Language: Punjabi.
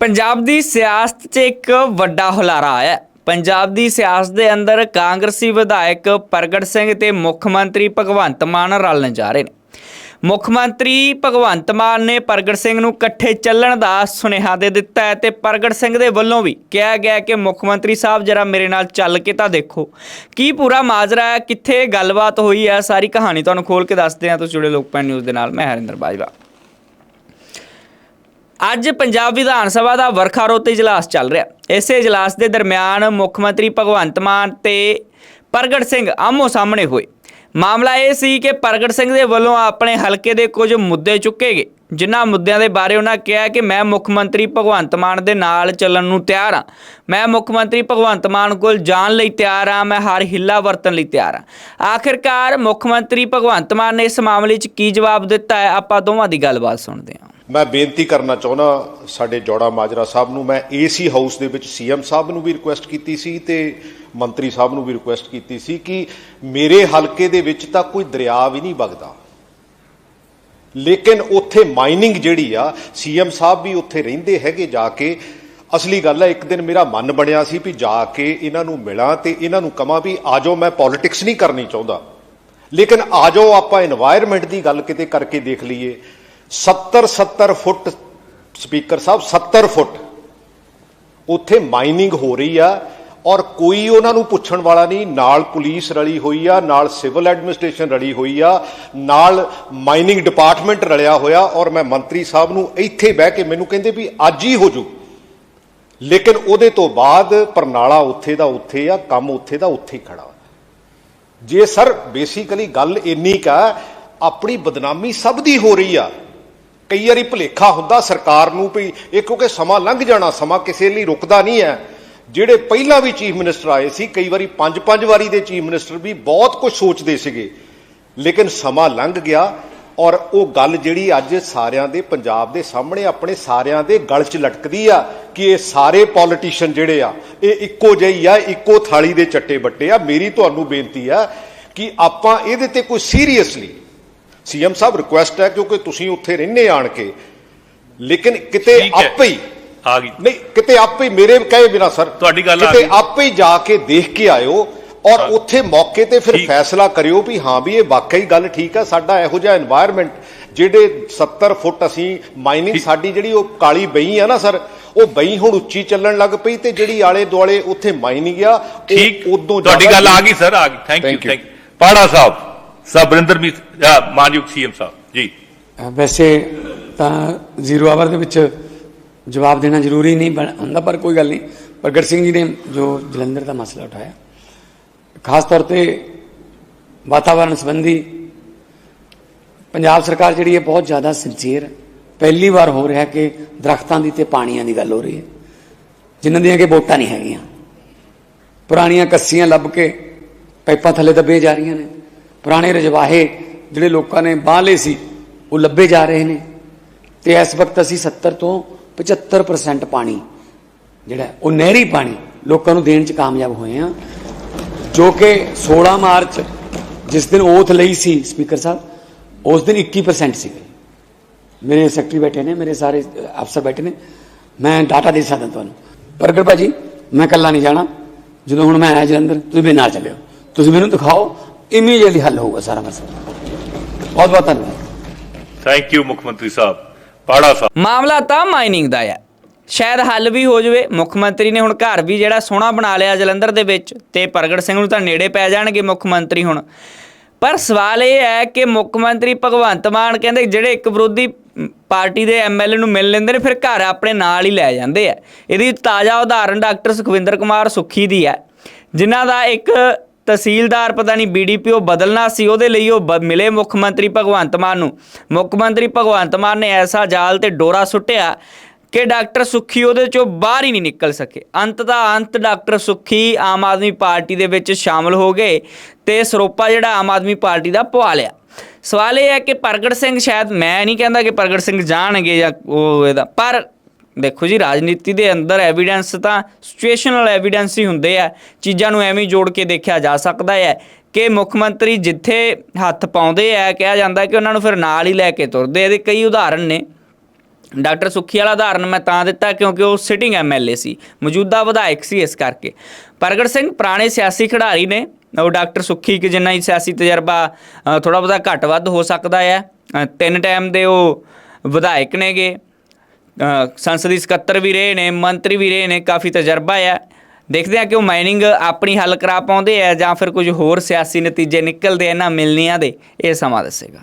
ਪੰਜਾਬ ਦੀ ਸਿਆਸਤ 'ਚ ਇੱਕ ਵੱਡਾ ਹੁਲਾਰਾ ਆਇਆ ਪੰਜਾਬ ਦੀ ਸਿਆਸਤ ਦੇ ਅੰਦਰ ਕਾਂਗਰਸੀ ਵਿਧਾਇਕ ਪ੍ਰਗਟ ਸਿੰਘ ਤੇ ਮੁੱਖ ਮੰਤਰੀ ਭਗਵੰਤ ਮਾਨ ਰਲਣ ਜਾ ਰਹੇ ਨੇ। ਮੁੱਖ ਮੰਤਰੀ ਭਗਵੰਤ ਮਾਨ ਨੇ ਪ੍ਰਗਟ ਸਿੰਘ ਨੂੰ ਇਕੱਠੇ ਚੱਲਣ ਦਾ ਸੁਨੇਹਾ ਦੇ ਦਿੱਤਾ ਹੈ ਤੇ ਪ੍ਰਗਟ ਸਿੰਘ ਦੇ ਵੱਲੋਂ ਵੀ ਕਿਹਾ ਗਿਆ ਕਿ ਮੁੱਖ ਮੰਤਰੀ ਸਾਹਿਬ ਜਰਾ ਮੇਰੇ ਨਾਲ ਚੱਲ ਕੇ ਤਾਂ ਦੇਖੋ। ਕੀ ਪੂਰਾ ਮਾਜਰਾ ਹੈ, ਕਿੱਥੇ ਗੱਲਬਾਤ ਹੋਈ ਹੈ, ਸਾਰੀ ਕਹਾਣੀ ਤੁਹਾਨੂੰ ਖੋਲ ਕੇ ਦੱਸਦੇ ਹਾਂ। ਤੁਸੀਂ ਜੁੜੇ ਲੋਕਪਾਲ ਨਿਊਜ਼ ਦੇ ਨਾਲ, ਮੈਂ ਹਰਿੰਦਰ ਬਾਜਵਾ। ਅੱਜ ਪੰਜਾਬ ਵਿਧਾਨ ਸਭਾ ਦਾ ਵਰਖਾ ਰੋਤੇ ਇਜਲਾਸ ਚੱਲ ਰਿਹਾ। ਇਸੇ ਇਜਲਾਸ ਦੇ ਦਰਮਿਆਨ ਮੁੱਖ ਮੰਤਰੀ ਭਗਵੰਤ ਮਾਨ ਤੇ ਪ੍ਰਗਟ ਸਿੰਘ ਆਮੋ ਸਾਹਮਣੇ ਹੋਏ। ਮਾਮਲਾ ਇਹ ਸੀ ਕਿ ਪ੍ਰਗਟ ਸਿੰਘ ਦੇ ਵੱਲੋਂ ਆਪਣੇ ਹਲਕੇ ਦੇ ਕੁਝ ਮੁੱਦੇ ਚੁੱਕੇ ਗਏ। ਜਿਨ੍ਹਾਂ ਮੁੱਦਿਆਂ ਦੇ ਬਾਰੇ ਉਹਨਾਂ ਕਿਹਾ ਕਿ ਮੈਂ ਮੁੱਖ ਮੰਤਰੀ ਭਗਵੰਤ ਮਾਨ ਦੇ ਨਾਲ ਚੱਲਣ ਨੂੰ ਤਿਆਰ ਹਾਂ। ਮੈਂ ਮੁੱਖ ਮੰਤਰੀ ਭਗਵੰਤ ਮਾਨ ਕੋਲ ਜਾਣ ਲਈ ਤਿਆਰ ਹਾਂ, ਮੈਂ ਹਰ ਹਿੱਲਾ ਵਰਤਣ ਲਈ ਤਿਆਰ ਹਾਂ। ਆਖਿਰਕਾਰ ਮੁੱਖ ਮੰਤਰੀ ਭਗਵੰਤ ਮਾਨ ਨੇ ਇਸ ਮਾਮਲੇ 'ਚ ਕੀ ਜਵਾਬ ਦਿੱਤਾ ਹੈ, ਆਪਾਂ ਦੋਵਾਂ ਦੀ ਗੱਲਬਾਤ ਸੁਣਦੇ ਹਾਂ। ਮੈਂ ਬੇਨਤੀ ਕਰਨਾ ਚਾਹੁੰਦਾ ਸਾਡੇ ਜੋੜਾ ਮਾਜਰਾ ਸਾਹਿਬ ਨੂੰ, ਮੈਂ ਏਸੀ ਹਾਊਸ ਦੇ ਵਿੱਚ ਸੀਐਮ ਸਾਹਿਬ ਨੂੰ ਵੀ ਰਿਕੁਐਸਟ ਕੀਤੀ ਸੀ ਤੇ ਮੰਤਰੀ ਸਾਹਿਬ ਨੂੰ ਵੀ ਰਿਕੁਐਸਟ ਕੀਤੀ ਸੀ ਕਿ ਮੇਰੇ ਹਲਕੇ ਦੇ ਵਿੱਚ ਤਾਂ ਕੋਈ ਦਰਿਆ ਵੀ ਨਹੀਂ ਵਗਦਾ। ਲੇਕਿਨ ਉੱਥੇ ਮਾਈਨਿੰਗ ਜਿਹੜੀ ਆ ਸੀਐਮ ਸਾਹਿਬ ਵੀ ਉੱਥੇ ਰਹਿੰਦੇ ਹੈਗੇ ਜਾ ਕੇ। ਅਸਲੀ ਗੱਲ ਹੈ ਇੱਕ ਦਿਨ ਮੇਰਾ ਮਨ ਬਣਿਆ ਸੀ ਵੀ ਜਾ ਕੇ ਇਹਨਾਂ ਨੂੰ ਮਿਲਾਂ ਤੇ ਇਹਨਾਂ ਨੂੰ ਕਹਾਂ ਵੀ ਆਜੋ ਮੈਂ ਪੋਲਿਟਿਕਸ ਨਹੀਂ ਕਰਨੀ ਚਾਹੁੰਦਾ। ਲੇਕਿਨ ਆਜੋ ਆਪਾਂ এনवायरमेंट ਦੀ ਗੱਲ ਕਿਤੇ ਕਰਕੇ ਦੇਖ ਲਈਏ। 70 70 ਫੁੱਟ ਸਪੀਕਰ ਸਾਹਿਬ 70 ਫੁੱਟ। ਉੱਥੇ ਮਾਈਨਿੰਗ ਹੋ ਰਹੀ ਆ ਔਰ ਕੋਈ ਉਹਨਾਂ ਨੂੰ ਪੁੱਛਣ ਵਾਲਾ ਨਹੀਂ, ਨਾਲ ਪੁਲਿਸ ਰਲੀ ਹੋਈ ਆ, ਨਾਲ ਸਿਵਲ ਐਡਮਿਨਿਸਟ੍ਰੇਸ਼ਨ ਰਲੀ ਹੋਈ ਆ, ਨਾਲ ਮਾਈਨਿੰਗ ਡਿਪਾਰਟਮੈਂਟ ਰਲਿਆ ਹੋਇਆ ਔਰ ਮੈਂ ਮੰਤਰੀ ਸਾਹਿਬ ਨੂੰ ਇੱਥੇ ਬਹਿ ਕੇ ਮੈਨੂੰ ਕਹਿੰਦੇ ਵੀ ਅੱਜ ਹੀ ਹੋ ਜੂ। ਲੇਕਿਨ ਉਹਦੇ ਤੋਂ ਬਾਅਦ ਪਰਨਾਲਾ ਉੱਥੇ ਦਾ ਉੱਥੇ ਆ, ਕੰਮ ਉੱਥੇ ਦਾ ਉੱਥੇ ਹੀ ਖੜਾ। ਜੇ ਸਰ ਬੇਸਿਕਲੀ ਗੱਲ ਇੰਨੀ ਕਾ ਆਪਣੀ ਬਦਨਾਮੀ ਸਭ ਦੀ ਹੋ ਰਹੀ ਆ। ਕਈ ਵਾਰੀ ਭੁਲੇਖਾ ਹੁੰਦਾ ਸਰਕਾਰ ਨੂੰ ਵੀ, ਇਹ ਕਿਉਂਕਿ ਸਮਾਂ ਲੰਘ ਜਾਣਾ, ਸਮਾਂ ਕਿਸੇ ਲਈ ਰੁਕਦਾ ਨਹੀਂ ਹੈ। ਜਿਹੜੇ ਪਹਿਲਾਂ ਵੀ ਚੀਫ ਮਿਨਿਸਟਰ ਆਏ ਸੀ ਕਈ ਵਾਰੀ ਪੰਜ ਪੰਜ ਵਾਰੀ ਦੇ ਚੀਫ ਮਿਨਿਸਟਰ ਵੀ ਬਹੁਤ ਕੁਝ ਸੋਚਦੇ ਸੀਗੇ। ਲੇਕਿਨ ਸਮਾਂ ਲੰਘ ਗਿਆ ਔਰ ਉਹ ਗੱਲ ਜਿਹੜੀ ਅੱਜ ਸਾਰਿਆਂ ਦੇ ਪੰਜਾਬ ਦੇ ਸਾਹਮਣੇ ਆਪਣੇ ਸਾਰਿਆਂ ਦੇ ਗਲ 'ਚ ਲਟਕਦੀ ਆ ਕਿ ਇਹ ਸਾਰੇ ਪੋਲੀਟੀਸ਼ੀਅਨ ਜਿਹੜੇ ਆ ਇਹ ਇੱਕੋ ਜਿਹੀ ਆ ਇੱਕੋ ਥਾਲੀ ਦੇ ਚੱਟੇ ਬੱਟੇ ਆ। ਮੇਰੀ ਤੁਹਾਨੂੰ ਬੇਨਤੀ ਆ ਕਿ ਆਪਾਂ ਇਹਦੇ ਤੇ ਕੋਈ ਸੀਰੀਅਸਲੀ ਸੀਐਮ ਸਾਹਿਬ ਰਿਕੁਐਸਟ ਹੈ ਕਿਉਂਕਿ ਤੁਸੀਂ ਉੱਥੇ ਰਹਿੰਦੇ ਆਣ ਕੇ। ਲੇਕਿਨ ਕਿਤੇ। ਆਪੇ ਹੀ ਆ ਗਈ। ਨਹੀਂ ਕਿਤੇ ਆਪੇ ਮੇਰੇ ਕਹੇ ਬਿਨਾ ਸਰ। ਤੁਹਾਡੀ ਗੱਲ ਆ ਕਿਤੇ ਆਪੇ ਜਾ ਕੇ ਦੇਖ ਕੇ ਆਇਓ ਔਰ ਉੱਥੇ ਮੌਕੇ ਤੇ ਫਿਰ ਫੈਸਲਾ ਕਰਿਓ ਵੀ ਹਾਂ ਵੀ ਇਹ ਵਾਕਈ ਗੱਲ ਠੀਕ ਆ ਸਾਡਾ ਇਹੋ ਜਿਹਾ এনवायरमेंट ਜਿਹੜੇ 70 ਫੁੱਟ ਅਸੀਂ ਮਾਈਨਿੰਗ ਸਾਡੀ ਜਿਹੜੀ ਉਹ ਕਾਲੀ ਬਈ ਆ ਨਾ ਸਰ ਉਹ ਬਈ ਹੁਣ ਉੱਚੀ ਚੱਲਣ ਲੱਗ ਪਈ ਤੇ ਜਿਹੜੀ ਆਲੇ ਦੁਆਲੇ ਉੱਥੇ ਮਾਈਨਿੰਗ ਆ ਠੀਕ। ਉਦੋਂ ਤੁਹਾਡੀ ਗੱਲ ਆ ਗਈ ਸਰ ਆ ਗਈ। ਥੈਂਕ ਯੂ ਥੈਂਕ ਪਾੜਾ ਸਾਹਿਬ ਸਬਰਿੰਦਰ ਵੀ ਮਾਨਯੋਗ ਸੀਐਮ ਸਾਹਿਬ। ਜੀ। ਵੈਸੇ ਤਾਂ ਜ਼ੀਰੋ ਆਵਰ ਦੇ ਵਿੱਚ ਜਵਾਬ ਦੇਣਾ ਜ਼ਰੂਰੀ ਨਹੀਂ ਬਣ- ਹੁੰਦਾ, ਪਰ ਕੋਈ ਗੱਲ ਨਹੀਂ। ਪ੍ਰਗਟ ਸਿੰਘ ਜੀ ਨੇ ਜੋ ਜਲੰਧਰ ਦਾ ਮਸਲਾ ਉਠਾਇਆ, ਖਾਸ ਤੌਰ ਤੇ ਵਾਤਾਵਰਣ ਸੰਬੰਧੀ ਪੰਜਾਬ ਸਰਕਾਰ ਜਿਹੜੀ ਹੈ ਬਹੁਤ ਜ਼ਿਆਦਾ ਸਿੰਸੀਅਰ ਹੈ। ਪਹਿਲੀ ਵਾਰ ਹੋ ਰਿਹਾ ਕਿ ਦਰਖਤਾਂ ਦੀ ਤੇ ਪਾਣੀਆਂ ਦੀ ਗੱਲ ਹੋ ਰਹੀ ਹੈ, ਜਿਨ੍ਹਾਂ ਦੀਆਂ ਕਿ ਵੋਟਾਂ ਨਹੀਂ ਹੈਗੀਆਂ। ਪੁਰਾਣੀਆਂ ਕੱਸੀਆਂ ਲੱਭ ਕੇ ਪਾਈਪਾਂ ਥੱਲੇ ਦੱਬੇ ਜਾ ਰਹੀਆਂ ਨੇ। ਪੁਰਾਣੇ ਰਜਵਾਹੇ ਜਿਹੜੇ ਲੋਕਾਂ ਨੇ ਬਾਹ ਲਏ ਸੀ, ਉਹ ਲੱਭੇ ਜਾ ਰਹੇ ਨੇ। ਤੇ ਇਸ ਵਕਤ ਅਸੀਂ 70 ਤੋਂ 75% ਪਾਣੀ, ਜਿਹੜਾ ਉਹ ਨਹਿਰੀ ਪਾਣੀ ਲੋਕਾਂ ਨੂੰ ਦੇਣ 'ਚ ਕਾਮਯਾਬ ਹੋਏ ਆ। ਜੋ ਕਿ 16 ਮਾਰਚ, ਜਿਸ ਦਿਨ ਓਥ ਲਈ ਸੀ ਸਪੀਕਰ ਸਾਹਿਬ, ਉਸ ਦਿਨ 21% ਸੀਗੇ ਮੇਰੇ ਸੈਕਟਰੀ ਬੈਠੇ ਨੇ, ਮੇਰੇ ਸਾਰੇ ਅਫਸਰ ਬੈਠੇ ਨੇ। ਮੈਂ ਡਾਟਾ ਦੇ ਸਕਦਾ ਤੁਹਾਨੂੰ। ਪ੍ਰਗਟ ਭਾਜੀ, ਮੈਂ ਇਕੱਲਾ ਨਹੀਂ ਜਾਣਾ। ਜਦੋਂ ਹੁਣ ਮੈਂ ਆਇਆ ਜਲੰਧਰ, ਤੁਸੀਂ ਮੇਰੇ ਨਾਲ ਚੱਲਿਓ। ਤੁਸੀਂ ਮੈਨੂੰ ਦਿਖਾਓ ਇਮੀਡੀਏਟਲੀ ਹੱਲ ਹੋਊਗਾ ਸਾਰਾ ਮਸਲਾ। ਬਹੁਤ ਬਹੁਤ ਧੰਨਵਾਦ। ਥੈਂਕ ਯੂ ਮੁੱਖ ਮੰਤਰੀ ਸਾਹਿਬ। ਪਾੜਾ ਸਾਹਿਬ। ਮਾਮਲਾ ਤਾਂ ਮਾਈਨਿੰਗ ਦਾ ਹੈ ਸ਼ਾਇਦ ਹੱਲ ਵੀ ਹੋ ਜਾਵੇ। ਮੁੱਖ ਮੰਤਰੀ ਨੇ ਹੁਣ ਘਰ ਵੀ ਜਿਹੜਾ ਸੋਹਣਾ ਬਣਾ ਲਿਆ ਜਲੰਧਰ ਦੇ ਵਿੱਚ ਤੇ ਪ੍ਰਗਟ ਸਿੰਘ ਨੂੰ ਤਾਂ ਨੇੜੇ ਪੈ ਜਾਣਗੇ ਮੁੱਖ ਮੰਤਰੀ ਹੁਣ। ਪਰ ਸਵਾਲ ਇਹ ਹੈ ਕਿ ਮੁੱਖ ਮੰਤਰੀ ਭਗਵੰਤ ਮਾਨ ਕਹਿੰਦੇ ਜਿਹੜੇ ਇੱਕ ਵਿਰੋਧੀ ਪਾਰਟੀ ਦੇ ਐਮਐਲਏ ਨੂੰ ਮਿਲ ਲੈਂਦੇ ਨੇ, ਫਿਰ ਘਰ ਆਪਣੇ ਨਾਲ ਹੀ ਲੈ ਜਾਂਦੇ ਆ। ਇਹਦੀ ਤਾਜ਼ਾ ਉਦਾਹਰਣ ਡਾਕਟਰ ਸੁਖਵਿੰਦਰ ਕੁਮਾਰ ਸੁੱਖੀ ਦੀ ਹੈ ਜਿਨ੍ਹਾਂ ਦਾ ਇੱਕ ਤਹਿਸੀਲਦਾਰ ਪਤਾ ਨਹੀਂ ਬੀਡੀਪੀਓ ਬਦਲਣਾ ਸੀ, ਉਹਦੇ ਲਈ ਉਹ ਬ- ਮਿਲੇ ਮੁੱਖ ਮੰਤਰੀ ਭਗਵੰਤ ਮਾਨ ਨੂੰ। ਮੁੱਖ ਮੰਤਰੀ ਭਗਵੰਤ ਮਾਨ ਨੇ ਐਸਾ ਜਾਲ ਤੇ ਡੋਰਾ ਸੁੱਟਿਆ ਕਿ ਡਾਕਟਰ ਸੁੱਖੀ ਉਹਦੇ ਚੋਂ ਬਾਹਰ ਹੀ ਨਹੀਂ ਨਿਕਲ ਸਕੇ। ਅੰਤ ਦਾ ਅੰਤ ਡਾਕਟਰ ਸੁੱਖੀ ਆਮ ਆਦਮੀ ਪਾਰਟੀ ਦੇ ਵਿੱਚ ਸ਼ਾਮਲ ਹੋ ਗਏ ਤੇ ਸਰੋਪਾ ਜਿਹੜਾ ਆਮ ਆਦਮੀ ਪਾਰਟੀ ਦਾ ਪਵਾ ਲਿਆ। ਸਵਾਲ ਇਹ ਹੈ ਕਿ ਪ੍ਰਗਟ ਸਿੰਘ ਸ਼ਾਇਦ, ਮੈਂ ਨਹੀਂ ਕਹਿੰਦਾ ਕਿ ਪ੍ਰਗਟ ਸਿੰਘ ਜਾਣਗੇ ਜਾਂ ਉਹ ਇਹਦਾ, ਪਰ ਦੇਖੋ ਜੀ ਰਾਜਨੀਤੀ ਦੇ ਅੰਦਰ ਐਵੀਡੈਂਸ ਤਾਂ ਸਿਚੁਏਸ਼ਨਲ ਐਵੀਡੈਂਸ ਹੀ ਹੁੰਦੇ ਆ। ਚੀਜ਼ਾਂ ਨੂੰ ਐਵੇਂ ਜੋੜ ਕੇ ਦੇਖਿਆ ਜਾ ਸਕਦਾ ਹੈ ਕਿ ਮੁੱਖ ਮੰਤਰੀ ਜਿੱਥੇ ਹੱਥ ਪਾਉਂਦੇ ਆ ਕਿਹਾ ਜਾਂਦਾ ਕਿ ਉਹਨਾਂ ਨੂੰ ਫਿਰ ਨਾਲ ਹੀ ਲੈ ਕੇ ਤੁਰਦੇ ਇਹਦੇ ਕਈ ਉਦਾਹਰਨ ਨੇ। ਡਾਕਟਰ ਸੁੱਖੀ ਵਾਲਾ ਉਦਾਹਰਨ ਮੈਂ ਤਾਂ ਦਿੱਤਾ ਕਿਉਂਕਿ ਉਹ ਸਿਟਿੰਗ ਐਮਐਲਏ ਸੀ। ਮੌਜੂਦਾ ਵਿਧਾਇਕ ਸੀ ਇਸ ਕਰਕੇ। ਪ੍ਰਗਟ ਸਿੰਘ ਪੁਰਾਣੇ ਸਿਆਸੀ ਖਿਡਾਰੀ ਨੇ। ਉਹ ਡਾਕਟਰ ਸੁੱਖੀ ਕਿ ਜਿੰਨਾ ਹੀ ਸਿਆਸੀ ਤਜਰਬਾ ਥੋੜਾ ਬਹੁਤਾ ਘੱਟ ਵੱਧ ਹੋ ਸਕਦਾ ਹੈ ਤਿੰਨ ਟਾਈਮ ਦੇ ਉਹ ਵਿਧਾਇਕ ਨੇਗੇ। ਅ, ਸੰਸਦੀ ਸਕੱਤਰ ਵੀ ਰਹੇ ਨੇ, ਮੰਤਰੀ ਵੀ ਰਹੇ ਨੇ, ਕਾਫੀ ਤਜਰਬਾ ਹੈ ਦੇਖਦੇ ਆ ਕਿ ਉਹ ਮਾਈਨਿੰਗ ਆਪਣੀ ਹੱਲ ਕਰਾ ਪਾਉਂਦੇ ਆ ਜਾਂ ਫਿਰ ਕੁਝ ਹੋਰ ਸਿਆਸੀ ਨਤੀਜੇ ਨਿਕਲਦੇ ਆ ਇਹਨਾਂ ਮਿਲਨੀਆਂ ਦੇ, ਇਹ ਸਮਾਂ ਦੱਸੇਗਾ।